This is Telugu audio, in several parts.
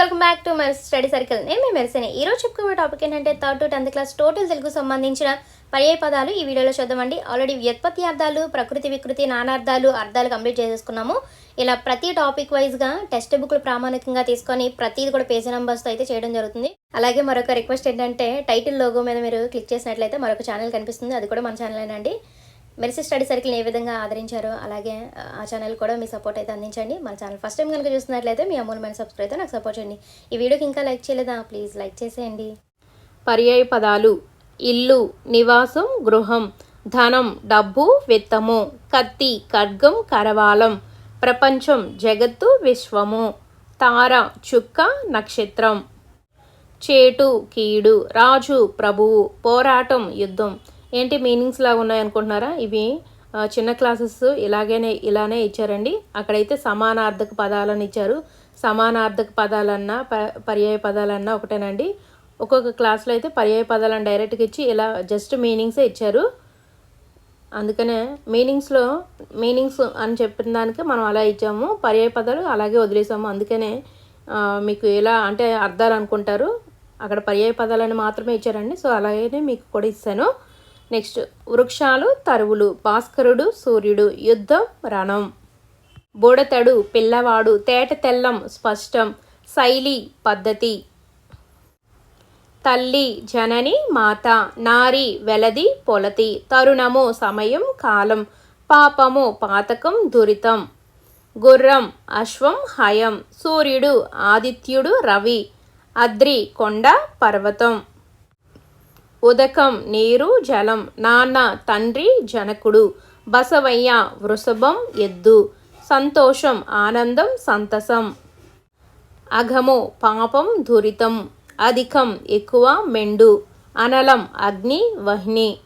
Welcome back to my study circle. నేను మేము మెరిసిన. ఈ రోజు చెప్పుకునే టాపిక్ ఏంటంటే third to tenth class total Telugu సంబంధించిన పర్యాయ పదాలు ఈ వీడియోలో చూద్దామండి. ఆల్రెడీ వ్యుత్పత్తి అర్థాలు ప్రకృతి వికృతి నానార్థాలు అర్థాలు కంప్లీట్ చేసేసుకున్నాము. ఇలా ప్రతి టాపిక్ వైజ్గా టెక్స్ట్ బుక్లు ప్రామాణికంగా తీసుకొని ప్రతిది కూడా పేజీ నెంబర్స్తో అయితే చేయడం జరుగుతుంది. అలాగే మరొక రిక్వెస్ట్ ఏంటంటే టైటిల్ లోగో మీద మీరు క్లిక్ చేసినట్లయితే మరొక ఛానల్ కనిపిస్తుంది. అది కూడా మన ఛానలేనండి. మెరిసి స్టడీ సర్కిల్ని ఏ విధంగా ఆదరించారో అలాగే ఆ ఛానల్ కూడా మీ సపోర్ట్ అయితే అందించండి. మన ఛానల్ ఫస్ట్ టైం కనుక చూస్తున్నట్లయితే మీ అమూల్యమైన సబ్స్క్రైబ్ అయితే నాకు సపోర్ట్ చేయండి. ఈ వీడియోకి ఇంకా లైక్ చేయలేదా? ప్లీజ్ లైక్ చేసేయండి. పర్యాయ పదాలు. ఇల్లు నివాసం గృహం ధనం డబ్బు విత్తము కత్తి ఖడ్గం కరవాలం ప్రపంచం జగత్తు విశ్వము తార చుక్క నక్షత్రం. చేటు కీడు రాజు ప్రభువు పోరాటం యుద్ధం ఏంటి మీనింగ్స్ లాగా ఉన్నాయి అనుకుంటున్నారా? ఇవి చిన్న క్లాసెస్ ఇలాగనే ఇలానే ఇచ్చారండి. అక్కడైతే సమానార్థక పదాలను ఇచ్చారు. సమానార్థక పదాలన్నా ప- పర్యాయ పదాలన్నా ఒకటేనండి. ఒక్కొక్క క్లాస్లో అయితే పర్యాయ పదాలను డైరెక్ట్గా ఇచ్చి ఇలా జస్ట్ మీనింగ్సే ఇచ్చారు. అందుకనే మీనింగ్స్లో మీనింగ్స్ అని చెప్పిన దానికి మనం అలా ఇచ్చాము. పర్యాయ పదాలు అలాగే వదిలేసాము. అందుకనే మీకు ఎలా అంటే అర్థాలు అనుకుంటారు. అక్కడ పర్యాయ పదాలను మాత్రమే ఇచ్చారండి. సో అలాగే మీకు కూడా ఇస్తాను. నెక్స్ట్ వృక్షాలు తరువులు భాస్కరుడు సూర్యుడు యుద్ధం రణం. బుడతడు పిల్లవాడు తేట తెల్లం స్పష్టం శైలి పద్ధతి. తల్లి జనని మాత నారి వెలది పొలతి. తరుణము సమయం కాలం. పాపము పాతకం దురితం. గుర్రం అశ్వం హయం. సూర్యుడు ఆదిత్యుడు రవి. అద్రి కొండ పర్వతం. ఉదకం నీరు జలం. నాన్న తండ్రి జనకుడు. బసవయ్య వృషభం ఎద్దు. సంతోషం ఆనందం సంతసం. అఘము పాపం దురితం. అధికం ఎక్కువ మెండు. అనలం అగ్ని వహ్ని.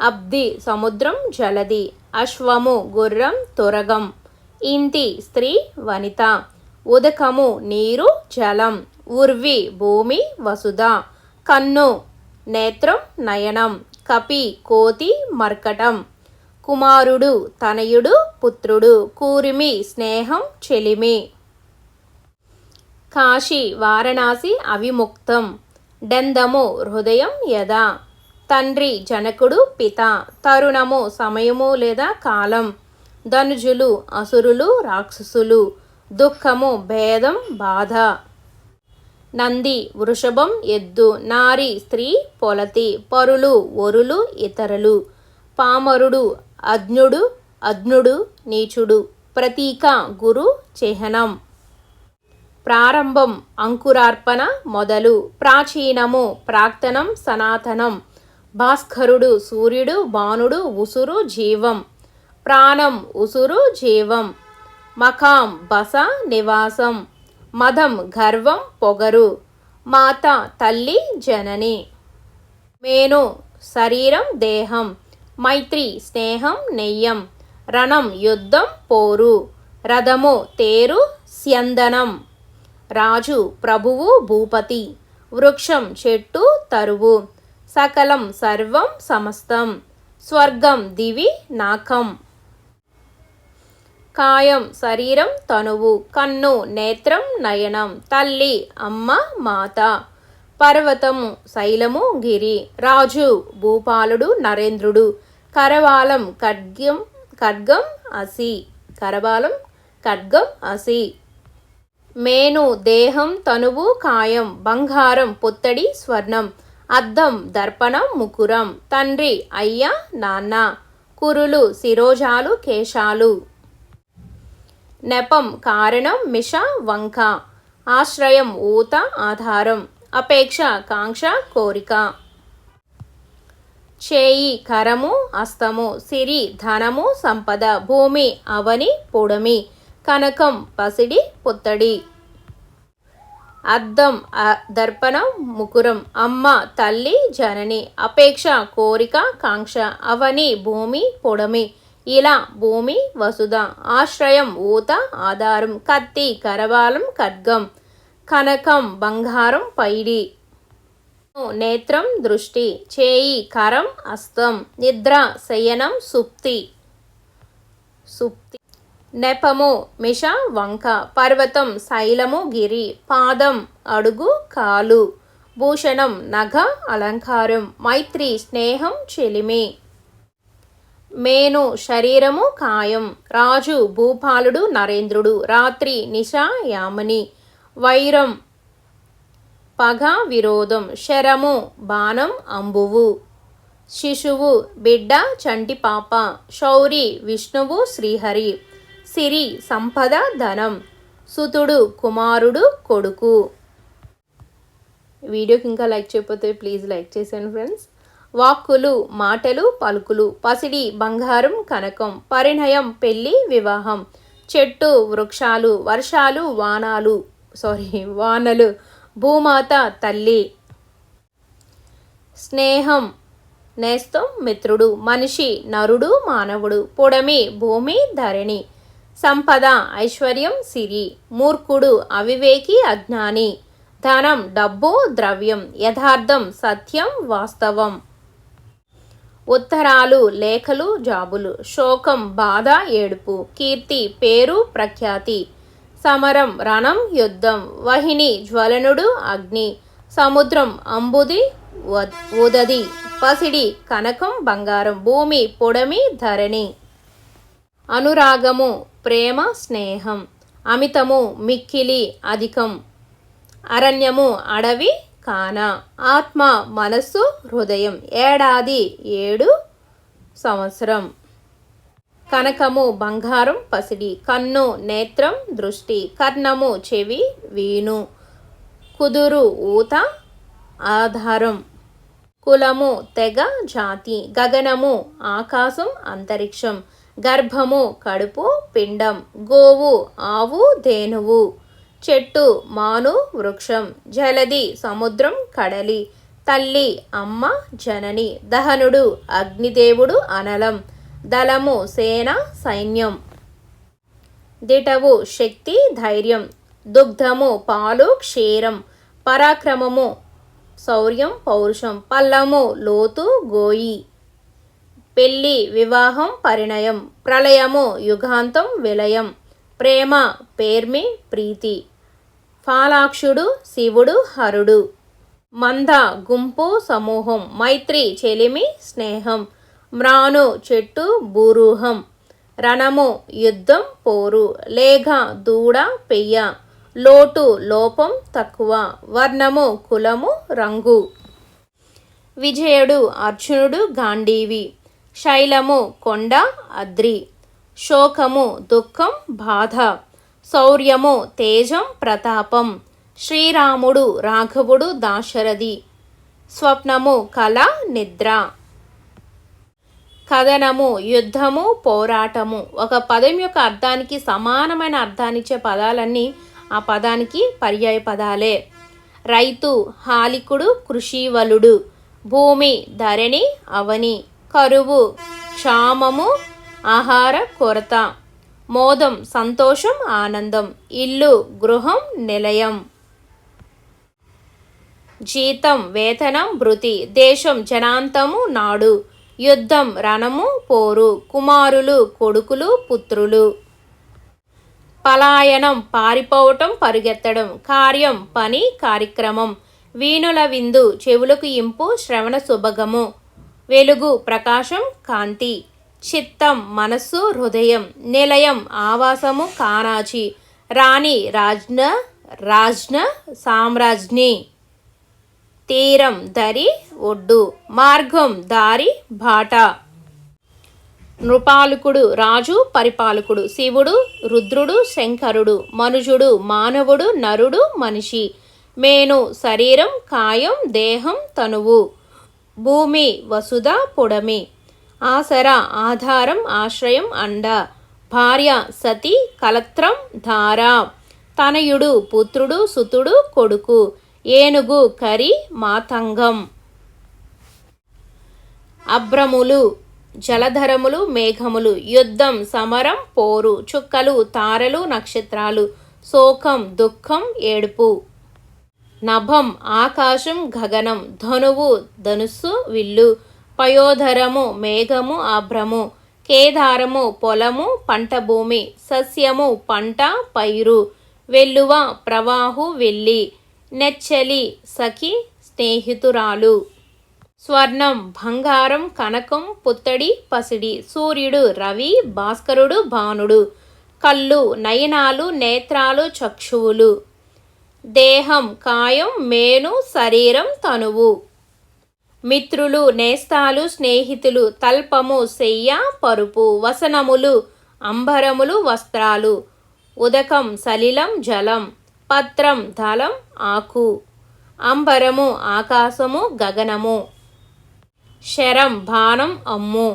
అబ్ది సముద్రం జలది. అశ్వము గుర్రం తురగం. ఇంటి స్త్రీ వనిత. ఉదకము నీరు జలం. ఉర్వి భూమి వసుధ. కన్ను నేత్రం నయనం కపి కోతి మర్కటం. కుమారుడు తనయుడు పుత్రుడు కూరిమి స్నేహం చెలిమి. కాశీ వారణాసి అవిముక్తం. డెందము హృదయం యదా. తండ్రి జనకుడు పిత. తరుణము సమయము లేదా కాలం. ధనుజులు అసురులు రాక్షసులు. దుఃఖము భేదం బాధ. నంది వృషభం ఎద్దు నారి స్త్రీ పొలతి పరులు ఒరులు ఇతరులు. పామరుడు అజ్ఞుడు అజ్ఞుడు నీచుడు. ప్రతీక గురు చిహ్నం. ప్రారంభం అంకురార్పణ మొదలు. ప్రాచీనము ప్రాక్తనం సనాతనం. భాస్కరుడు సూర్యుడు బాణుడు ఉసురు జీవం. ప్రాణం ఉసురు జీవం. మకాం బస నివాసం. మదం గర్వం పొగరు. మాత తల్లి జనని. మేను శరీరం దేహం. మైత్రి స్నేహం నెయ్యం. రణం యుద్ధం పోరు. రథము తేరు స్యందనం. రాజు ప్రభువు భూపతి. వృక్షం చెట్టు తరువు. సకలం సర్వం సమస్తం. స్వర్గం దివి నాకం. కాయం శరీరం తనువు కన్ను నేత్రం నయనం తల్లి అమ్మ మాత. పర్వతము శైలము గిరి రాజు భూపాలుడు నరేంద్రుడు కరవాలం ఖడ్గం ఖడ్గం అసి కరవాలం ఖడ్గం అసి. మేను దేహం తనువు కాయం బంగారం పొత్తడి స్వర్ణం అద్దం దర్పణం ముకురం తండ్రి అయ్య నాన్న కురులు శిరోజాలు కేశాలు. నెపం కారణం మిష వంక. ఆశ్రయం ఊత ఆధారం. అపేక్ష కాంక్ష కోరిక. చేయి కరము అస్తము. సిరి ధనము సంపద. భూమి అవని పొడమి. కనకం పసిడి పుత్తడి. అద్దం దర్పణం ముకురం. అమ్మ తల్లి జనని. అపేక్ష కోరిక కాంక్ష. అవని భూమి పొడమి. ఇలా భూమి వసుధ ఆశ్రయం ఊత ఆధారం కత్తి కరవాలం ఖడ్గం కనకం బంగారం పైడి నేత్రం దృష్టి చేయి కరం అస్తం నిద్ర శయనం సుప్తి సుప్తి నెపము మిష వంక పర్వతం శైలము గిరి పాదం అడుగు కాలు భూషణం నగ అలంకారం మైత్రి స్నేహం చెలిమి. మేను శరీరము కాయం రాజు భూపాలుడు నరేంద్రుడు. రాత్రి నిశా యామని వైరం పగ విరోధం. శరము బాణం అంబువు. శిశువు బిడ్డ చంటి పాప. శౌరి విష్ణువు శ్రీహరి. సిరి సంపద ధనం. సుతుడు కుమారుడు కొడుకు. వీడియోకి ఇంకా లైక్ చేయకపోతే ప్లీజ్ లైక్ చేశాను ఫ్రెండ్స్. వాక్కులు మాటలు పలుకులు పసిడి బంగారం కనకం పరిణయం పెళ్ళి వివాహం చెట్టు వృక్షాలు వర్షాలు వానాలు సారీ వానలు భూమాత తల్లి. స్నేహం నేస్తం మిత్రుడు మనిషి నరుడు మానవుడు పొడమి భూమి ధరణి. సంపద ఐశ్వర్యం సిరి. మూర్ఖుడు అవివేకి అజ్ఞాని. ధనం డబ్బు ద్రవ్యం యథార్థం సత్యం వాస్తవం. ఉత్తరాలు లేఖలు జాబులు. శోకం బాధ ఏడుపు. కీర్తి పేరు ప్రఖ్యాతి. సమరం రణం యుద్ధం. వహిని జ్వలనుడు అగ్ని. సముద్రం అంబుది ఉదది. పసిడి కనకం బంగారం. భూమి పొడమి ధరణి. అనురాగము ప్రేమ స్నేహం. అమితము మిక్కిలి అధికం. అరణ్యము అడవి కాన. ఆత్మ మనస్సు హృదయం. ఏడాది ఏడు సంవత్సరం. కనకము బంగారం పసిడి. కన్ను నేత్రం దృష్టి. కర్ణము చెవి వీణు. కుదురు ఊత ఆధారం. కులము తెగ జాతి. గగనము ఆకాశం అంతరిక్షం. గర్భము కడుపు పిండం. గోవు ఆవు ధేనువు. చెట్టు మాను వృక్షం జలది సముద్రం కడలి తల్లి అమ్మ జనని దహనుడు అగ్నిదేవుడు అనలం దళము సేన సైన్యం. దిటవు శక్తి ధైర్యం. దుగ్ధము పాలు క్షీరం. పరాక్రమము శౌర్యం పౌరుషం. పల్లము లోతు గోయి. పెళ్ళి వివాహం పరిణయం. ప్రళయము యుగాంతం విలయం. ప్రేమ పేర్మి ప్రీతి. ఫాలాక్షుడు శివుడు హరుడు. మంద గుంపు సమూహం మైత్రి చెలిమి స్నేహం. మ్రాను చెట్టు భూరూహం. రణము యుద్ధం పోరు. లేఘ దూడ పెయ్య. లోటు లోపం తక్కువ. వర్ణము కులము రంగు. విజయుడు అర్జునుడు గాంధీవి. శైలము కొండ అద్రి. శోకము దుఃఖం బాధ. శౌర్యము తేజం ప్రతాపం. శ్రీరాముడు రాఘవుడు దాశరథి. స్వప్నము కళ నిద్ర. కథనము యుద్ధము పోరాటము. ఒక పదం యొక్క అర్థానికి సమానమైన అర్థాన్నిచ్చే పదాలన్నీ ఆ పదానికి పర్యాయ పదాలే. రైతు హాలికుడు కృషివలుడు. భూమి ధరణి అవని. కరువు క్షామము ఆహార కొరత. మోదం సంతోషం ఆనందం. ఇల్లు గృహం నిలయం. జీతం వేతనం భృతి దేశం జనాంతము నాడు. యుద్ధం రణము పోరు. కుమారులు కొడుకులు పుత్రులు. పలాయనం పారిపోవటం పరుగెత్తడం. కార్యం పని కార్యక్రమం. వీణుల విందు చెవులకు ఇంపు శ్రవణ శుభగము వెలుగు ప్రకాశం కాంతి. చిత్తం మనస్సు హృదయం నిలయం ఆవాసము కానాచి. రాణి రాజ్న రాజ్న సామ్రాజ్ని తీరం దరి ఒడ్డు. మార్గం దారి బాట. నృపాలకుడు రాజు పరిపాలకుడు. శివుడు రుద్రుడు శంకరుడు. మనుజుడు మానవుడు నరుడు మనిషి. మేను శరీరం కాయం దేహం తనువు. భూమి వసుధ పొడమి. ఆసర ఆధారం ఆశ్రయం అండ. భార్య సతి కలత్రం ధార. తనయుడు పుత్రుడు సుతుడు కొడుకు. ఏనుగు కరి మాతంగం. అభ్రములు జలధరములు మేఘములు. యుద్ధం సమరం పోరు. చుక్కలు తారలు నక్షత్రాలు. శోకం దుఃఖం ఏడుపు. నభం ఆకాశం గగనం. ధనువు ధనుస్సు విల్లు. పయోధరము మేఘము ఆభ్రము కేదారము పొలము పంట భూమి సస్యము పంట పైరు వెల్లువ ప్రవాహు వెళ్ళి నెచ్చలి సఖి స్నేహితురాలు. స్వర్ణం బంగారం కనకం పుత్తడి పసిడి సూర్యుడు రవి భాస్కరుడు భానుడు కళ్ళు నయనాలు నేత్రాలు చక్షువులు. దేహం కాయం మేను శరీరం తనువు. మిత్రులు నేస్తాలు స్నేహితులు తల్పము శయ్య పరుపు వసనములు అంబరములు వస్త్రాలు ఉదకం సలిలం జలం పత్రం దళం ఆకు అంబరము ఆకాశము గగనము శరం బాణం అమ్ము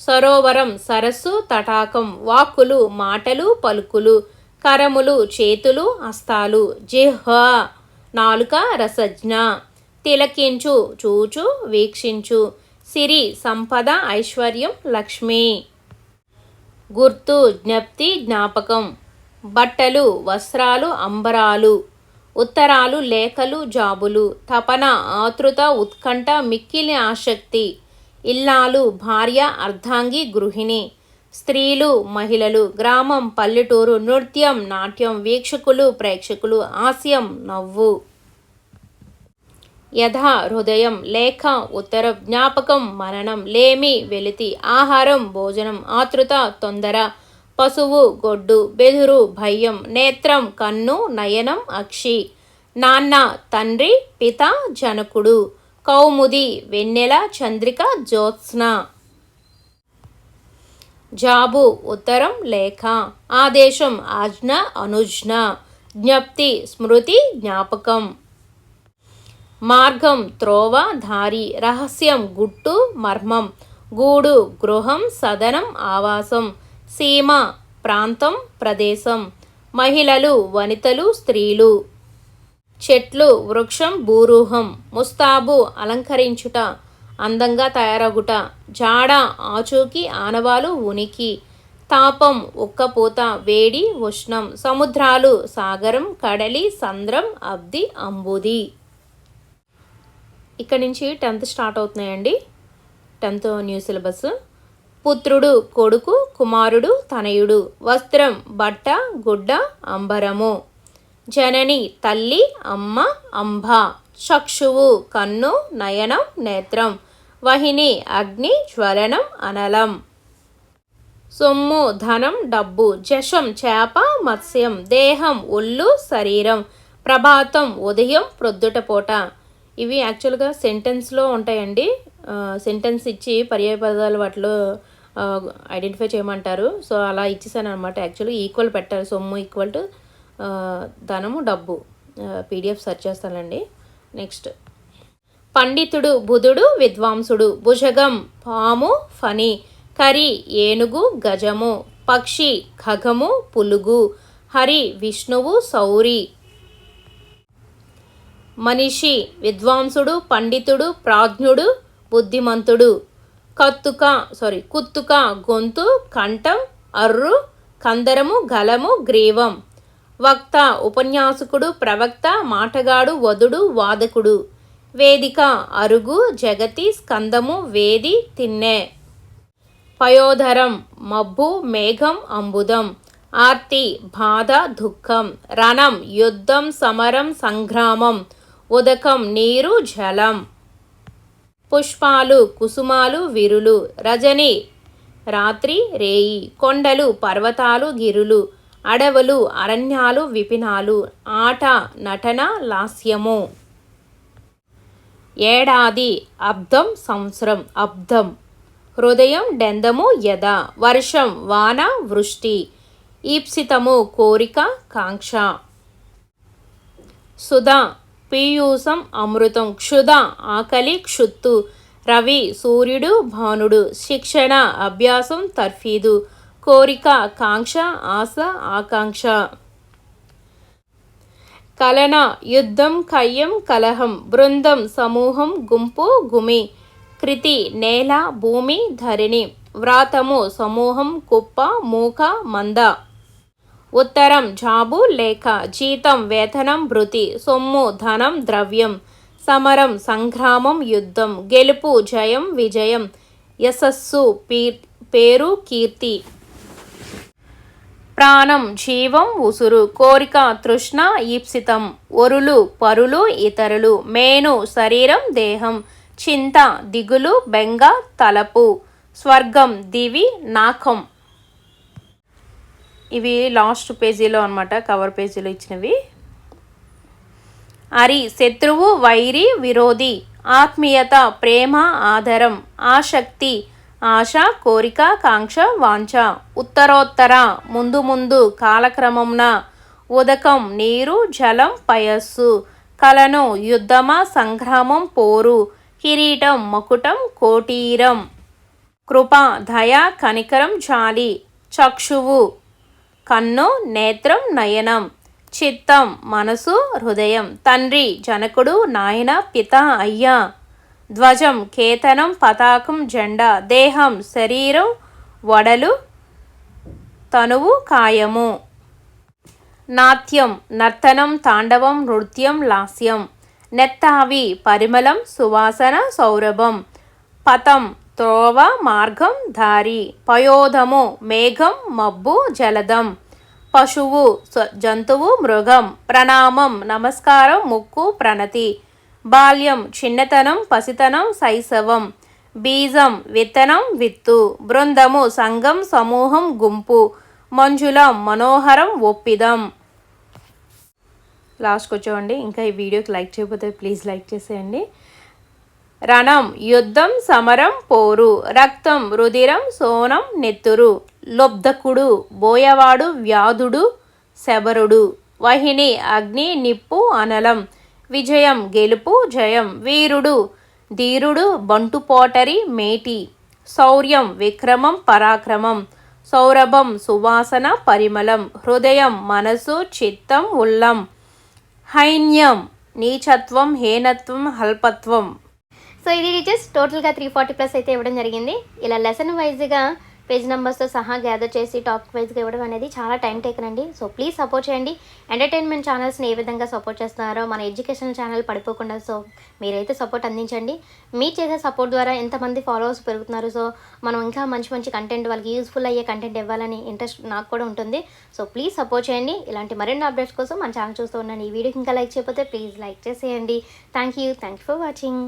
సరోవరం సరస్సు తటాకం వాక్కులు మాటలు పలుకులు కరములు చేతులు హస్తాలు జిహ్వ నాలుక రసజ్ఞ. తిలకించు చూచు వీక్షించు. సిరి సంపద ఐశ్వర్యం లక్ష్మి. గుర్తు జ్ఞప్తి జ్ఞాపకం. బట్టలు వస్త్రాలు అంబరాలు. ఉత్తరాలు లేఖలు జాబులు. తపన ఆతృత ఉత్కంఠ మిక్కిలి ఆసక్తి. ఇల్లాలు భార్య అర్ధాంగి గృహిణి. స్త్రీలు మహిళలు గ్రామం పల్లెటూరు నృత్యం నాట్యం వీక్షకులు ప్రేక్షకులు హాస్యం నవ్వు. యథా హృదయం లేఖ ఉత్తరం జ్ఞాపకం మరణం లేమి వెలితి ఆహారం భోజనం ఆతృత తొందర పశువు గొడ్డు బెదురు భయం నేత్రం కన్ను నయనం అక్షి నాన్న తండ్రి పిత జనకుడు కౌముది వెన్నెల చంద్రిక జ్యోత్స్న జాబు ఉత్తరం లేఖ ఆదేశం ఆజ్ఞ అనుజ్ఞ జ్ఞప్తి స్మృతి జ్ఞాపకం మార్గం త్రోవ దారి రహస్యం గుట్టు మర్మం గూడు గృహం సదనం ఆవాసం సీమ ప్రాంతం ప్రదేశం మహిళలు వనితలు స్త్రీలు. చెట్లు వృక్షం భూరూహం ముస్తాబు అలంకరించుట అందంగా తయారగుట జాడ ఆచూకి ఆనవాలు ఉనికి తాపం ఉక్కపోత వేడి ఉష్ణం సముద్రాలు సాగరం కడలి సంద్రం అబ్ది అంబుది. ఇక్కడ నుంచి టెన్త్ స్టార్ట్ అవుతున్నాయండి. Tenth new syllabus. పుత్రుడు కొడుకు కుమారుడు తనయుడు. వస్త్రం బట్ట గుడ్డ అంబరము. జనని తల్లి అమ్మ అంబ. చక్షువు కన్ను నయనం నేత్రం. వహిని అగ్ని జ్వలనం అనలం. సొమ్ము ధనం డబ్బు. జషం చేప మత్స్యం. దేహం ఒళ్ళు శరీరం. ప్రభాతం ఉదయం ప్రొద్దుటపూట ఇవి యాక్చువల్గా సెంటెన్స్లో ఉంటాయండి. సెంటెన్స్ ఇచ్చి పర్యాయపదాలు వాటిలో ఐడెంటిఫై చేయమంటారు. సో అలా ఇచ్చేసాను అనమాట యాక్చువల్గా ఈక్వల్ పెట్టారు. సొమ్ము ఈక్వల్ టు ధనము డబ్బు. పీడిఎఫ్ సెర్చ్ చేస్తానండి నెక్స్ట్. పండితుడు బుధుడు విద్వాంసుడు. భుజగం పాము ఫణి. కరి ఏనుగు గజము. పక్షి ఖగము పులుగు. హరి విష్ణువు సౌరి. మనిషి విద్వాంసుడు పండితుడు ప్రాజ్ఞుడు బుద్ధిమంతుడు. కత్తుక సారీ కుత్తుక గొంతు కంఠం అర్రు కందరము గలము గ్రీవం. వక్త ఉపన్యాసకుడు ప్రవక్త మాటగాడు వదుడు వాదకుడు. వేదిక అరుగు జగతి స్కందము వేది తిన్నె. పయోధరం మబ్బు మేఘం అంబుదం. ఆర్తి బాధ దుఃఖం. రణం యుద్ధం సమరం సంగ్రామం. ఉదకం నీరు జలం. పుష్పాలు కుసుమాలు విరులు రజని రాత్రి రేయి కొండలు పర్వతాలు గిరులు అడవులు అరణ్యాలు విపినాలు ఆట నటన లాస్యము. ఏడాది అబ్దం సంవత్సరం అబ్దం. హృదయం డెందము యద వర్షం వాన వృష్టి ఈప్సితము కోరిక కాంక్ష. సుధా పీయూసం అమృతం క్షుధ ఆకలి క్షుత్తు. రవి సూర్యుడు భానుడు. శిక్షణ అభ్యాసం తర్ఫీదు. కోరిక కాంక్ష ఆశ ఆకాంక్ష. కలన యుద్ధం కయ్యం కలహం. బృందం సమూహం గుంపు గుమి. కృతి నేల భూమి ధరిణి. వ్రాతము సమూహం కుప్ప మూక మంద. ఉత్తరం జాబు లేఖ జీతం వేతనం భృతి సొమ్ము ధనం ద్రవ్యం. సమరం సంగ్రామం యుద్ధం. గెలుపు జయం విజయం. యశస్సు పేరు కీర్తి. ప్రాణం జీవం ఉసురు. కోరిక తృష్ణ ఈప్సితం. ఒరులు పరులు ఇతరులు. మేను శరీరం దేహం. చింత దిగులు బెంగ తలపు. స్వర్గం దివి నాకం ఇవి లాస్ట్ పేజీలో అనమాట కవర్ పేజీలో ఇచ్చినవి. అరి శత్రువు వైరి విరోధి ఆత్మీయత ప్రేమ ఆధారం ఆసక్తి ఆశ కోరిక కాంక్ష వాంఛ. ఉత్తరోత్తర ముందు ముందు కాలక్రమంన ఉదకం నీరు జలం పయస్సు. కలను యుద్ధమ సంగ్రామం పోరు. కిరీటం మకుటం కోటీరం. కృప దయ కనికరం జాలి. చక్షువు కన్ను నేత్రం నయనం చిత్తం మనసు హృదయం తండ్రి జనకుడు నాయన పిత అయ్యా ధ్వజం కేతనం పతాకం జెండా దేహం శరీరం వడలు తనువు కాయము. నాట్యం నర్తనం తాండవం నృత్యం లాస్యం. నెత్తావి పరిమళం సువాసన సౌరభం. పతం త్రోవ మార్గం దారి పయోధము మేఘం మబ్బు జలదం పశువు జంతువు మృగం ప్రణామం నమస్కారం ముక్కు ప్రణతి బాల్యం చిన్నతనం పసితనం శైశవం బీజం విత్తనం విత్తు బృందము సంఘం సమూహం గుంపు మంజులం మనోహరం ఒప్పిదం. లాస్ట్కి వచ్చేవండి ఇంకా ఈ వీడియోకి లైక్ చేయకపోతే ప్లీజ్ లైక్ చేసేయండి. రణం యుద్ధం సమరం పోరు రక్తం రుధిరం సోనం నెత్తురు లొబ్ధకుడు బోయవాడు వ్యాధుడు శబరుడు వహిని అగ్ని నిప్పు అనలం విజయం గెలుపు జయం వీరుడు ధీరుడు బంటుపోటరి మేటి శౌర్యం విక్రమం పరాక్రమం సౌరభం సువాసన పరిమళం హృదయం మనసు చిత్తం ఉల్లం హైన్యం నీచత్వం హేనత్వం అల్పత్వం సో ఇది టీచర్స్ టోటల్గా త్రీ ఫార్టీ ప్లస్ అయితే ఇవ్వడం జరిగింది. ఇలా లెసన్ వైజ్గా పేజ్ నెంబర్స్తో సహా గ్యాదర్ చేసి టాపిక్ వైజ్గా ఇవ్వడం అనేది చాలా టైం టేకన్ అండి. సో ప్లీజ్ సపోర్ట్ చేయండి. ఎంటర్టైన్మెంట్ ఛానల్స్ని ఏ విధంగా సపోర్ట్ చేస్తున్నారో మన ఎడ్యుకేషన్ ఛానల్ పడిపోకుండా సో మీరైతే సపోర్ట్ అందించండి. మీ చేసే సపోర్ట్ ద్వారా ఎంతమంది ఫాలోవర్స్ పెరుగుతున్నారు? సో మనం ఇంకా మంచి మంచి కంటెంట్ వాళ్ళకి యూస్ఫుల్ అయ్యే కంటెంట్ ఇవ్వాలని ఇంట్రెస్ట్ నాకు కూడా ఉంటుంది. సో ప్లీజ్ సపోర్ట్ చేయండి. ఇలాంటి మరిన్ని అప్డేట్స్ కోసం మన ఛానల్ చూస్తూ ఉండండి. ఈ వీడియోకి ఇంకా లైక్ చేయకపోతే ప్లీజ్ లైక్ చేసేయండి. Thank you thank you for watching